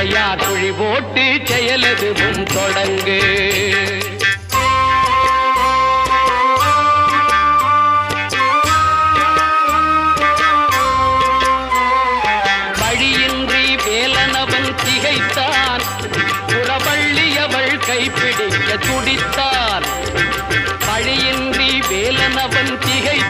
முறையா குழி போட்டு செயலதுவும் தொடங்கு. வழியின்றி வேலனவன் திகைத்தான். புறவள்ளியவள் கைப்பிடிக்க துடித்தான். வழியின்றி வேலனவன் திகை